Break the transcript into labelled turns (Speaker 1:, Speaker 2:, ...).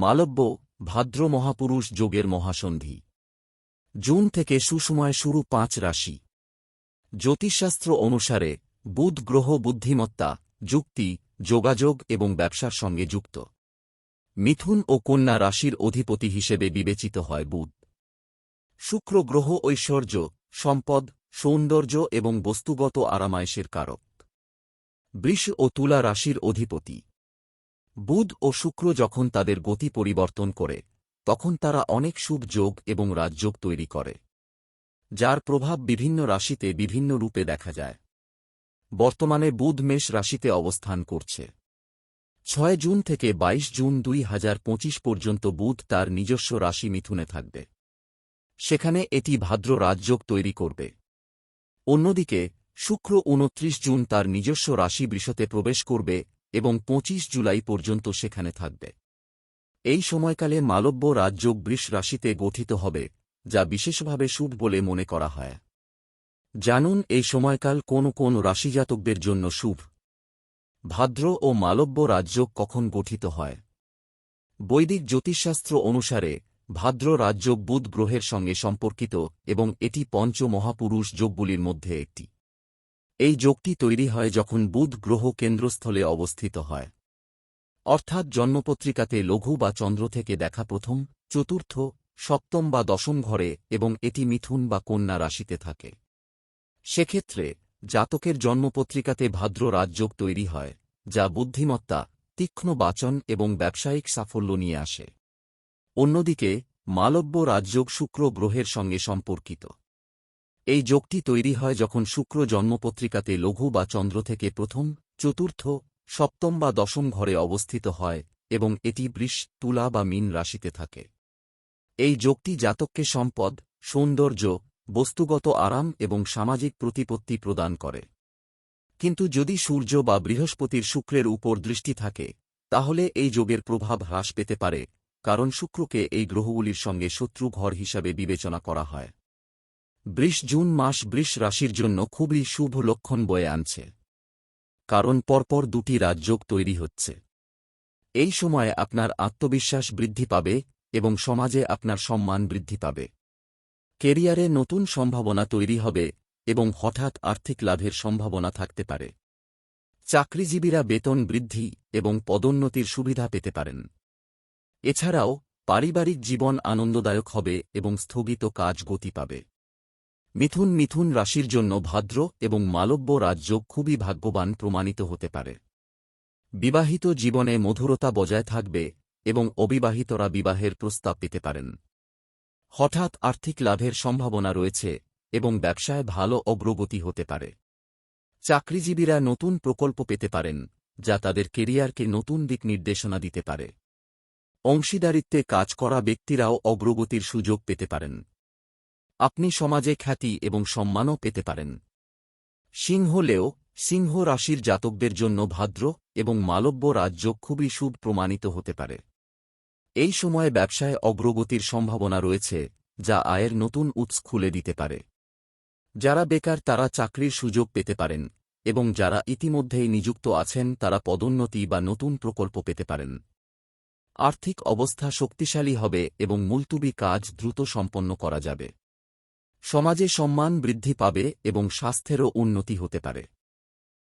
Speaker 1: মালব্য ভাদ্র মহাপুরুষ যোগের মহাসন্ধি। জুন থেকে সুসময় শুরু পাঁচ রাশি। জ্যোতিষশাস্ত্র অনুসারে বুধ গ্রহ বুদ্ধিমত্তা, যুক্তি, যোগাযোগ এবং ব্যবসার সঙ্গে যুক্ত। মিথুন ও কন্যা রাশির অধিপতি হিসেবে বিবেচিত হয় বুধ। শুক্র গ্রহ ঐশ্বর্য, সম্পদ, সৌন্দর্য এবং বস্তুগত আরামায়েশের কারক। বৃষ ও তুলা রাশির অধিপতি। বুধ ও শুক্র যখন তাদের গতি পরিবর্তন করে, তখন তারা অনেক শুভ যোগ এবং রাজযোগ তৈরি করে, যার প্রভাব বিভিন্ন রাশিতে বিভিন্ন রূপে দেখা যায়। বর্তমানে বুধ মেষ রাশিতে অবস্থান করছে। ছয় জুন থেকে ২২ জুন দুই হাজার পঁচিশ পর্যন্ত বুধ তার নিজস্ব রাশি মিথুনে থাকবে। সেখানে এটি ভাদ্র রাজযোগ তৈরি করবে। অন্যদিকে, শুক্র উনত্রিশ জুন তার নিজস্ব রাশি বৃষতে প্রবেশ করবে এবং ২৫ জুলাই পর্যন্ত সেখানে থাকবে। এই সময়কালে মালব্য রাজযোগ বৃষ রাশিতে গঠিত হবে, যা বিশেষভাবে শুভ বলে মনে করা হয়। জানুন, এই সময়কাল কোন কোন রাশিজাতকদের জন্য শুভ। ভাদ্র ও মালব্য রাজযোগ কখন গঠিত হয়? বৈদিক জ্যোতিষশাস্ত্র অনুসারে, ভাদ্র রাজযোগ বুধ গ্রহের সঙ্গে সম্পর্কিত এবং এটি পঞ্চ মহাপুরুষ যোগগুলির মধ্যে একটি। এই যোগটি তৈরি হয় যখন বুধ গ্রহ কেন্দ্রস্থলে অবস্থিত হয়। অর্থাৎ জন্মপত্রিকাতে লঘু বা চন্দ্র থেকে দেখা প্রথম, চতুর্থ, সপ্তম বা দশম ঘরে এবং এটি মিথুন বা কন্যা রাশিতে থাকে। সেক্ষেত্রে জাতকের জন্মপত্রিকাতে ভাদ্র রাজযোগ তৈরি হয়, যা বুদ্ধিমত্তা, তীক্ষ্ণ বাচন এবং ব্যবসায়িক সাফল্য নিয়ে আসে। অন্যদিকে মালব্য রাজযোগ শুক্র গ্রহের সঙ্গে সম্পর্কিত। এই যোগটি তৈরি হয় যখন শুক্র জন্মপত্রিকাতে লঘু বা চন্দ্র থেকে প্রথম, চতুর্থ, সপ্তম বা দশম ঘরে অবস্থিত হয়, এবং এটি বৃষ, তুলা বা মিন রাশিতে থাকে। এই যোগটি জাতককে সম্পদ, সৌন্দর্য, বস্তুগত আরাম এবং সামাজিক প্রতিপত্তি প্রদান করে। কিন্তু যদি সূর্য বা বৃহস্পতির শুক্রের উপর দৃষ্টি থাকে, তাহলে এই যোগের প্রভাব হ্রাস পেতে পারে, কারণ শুক্রকে এই গ্রহগুলির সঙ্গে শত্রু ঘর হিসাবে বিবেচনা করা হয়। বৃষ জুন মাস বৃষ রাশির জন্য খুবই শুভ লক্ষণ বয়ে আনছে। কারণ পরপর দুটি রাজযোগ তৈরি হচ্ছে। এই সময়ে আপনার আত্মবিশ্বাস বৃদ্ধি পাবে এবং সমাজে আপনার সম্মান বৃদ্ধি পাবে। কেরিয়ারে নতুন সম্ভাবনা তৈরি হবে এবং হঠাৎ আর্থিক লাভের সম্ভাবনা থাকতে পারে। চাকরিজীবীরা বেতন বৃদ্ধি এবং পদোন্নতির সুবিধা পেতে পারেন। এছাড়াও পারিবারিক জীবন আনন্দদায়ক হবে এবং স্থগিত কাজ গতি পাবে। মিথুন মিথুন রাশির জন্য ভাদ্র এবং মালব্য রাজযোগ খুবই ভাগ্যবান প্রমাণিত হতে পারে। বিবাহিত জীবনে মধুরতা বজায় থাকবে এবং অবিবাহিতরা বিবাহের প্রস্তাব পেতে পারেন। হঠাৎ আর্থিক লাভের সম্ভাবনা রয়েছে এবং ব্যবসায় ভালো অগ্রগতি হতে পারে। চাকরিজীবীরা নতুন প্রকল্প পেতে পারেন, যা তাদের কেরিয়ারকে নতুন দিক নির্দেশনা দিতে পারে। অংশীদারিত্বে কাজ করা ব্যক্তিরাও অগ্রগতির সুযোগ পেতে পারেন। আপনি সমাজে খ্যাতি এবং সম্মানও পেতে পারেন। সিংহ লেও, সিংহ রাশির জাতকদের জন্য ভাদ্র এবং মালব্য রাজ্য খুবই শুভ প্রমাণিত হতে পারে। এই সময়ে ব্যবসায় অগ্রগতির সম্ভাবনা রয়েছে, যা আয়ের নতুন উৎস খুলে দিতে পারে। যারা বেকার তারা চাকরির সুযোগ পেতে পারেন, এবং যারা ইতিমধ্যেই নিযুক্ত আছেন তারা পদোন্নতি বা নতুন প্রকল্প পেতে পারেন। আর্থিক অবস্থা শক্তিশালী হবে এবং মুলতুবি কাজ দ্রুত সম্পন্ন করা যাবে। সমাজে সম্মান বৃদ্ধি পাবে এবং স্বাস্থ্যেরও উন্নতি হতে পারে।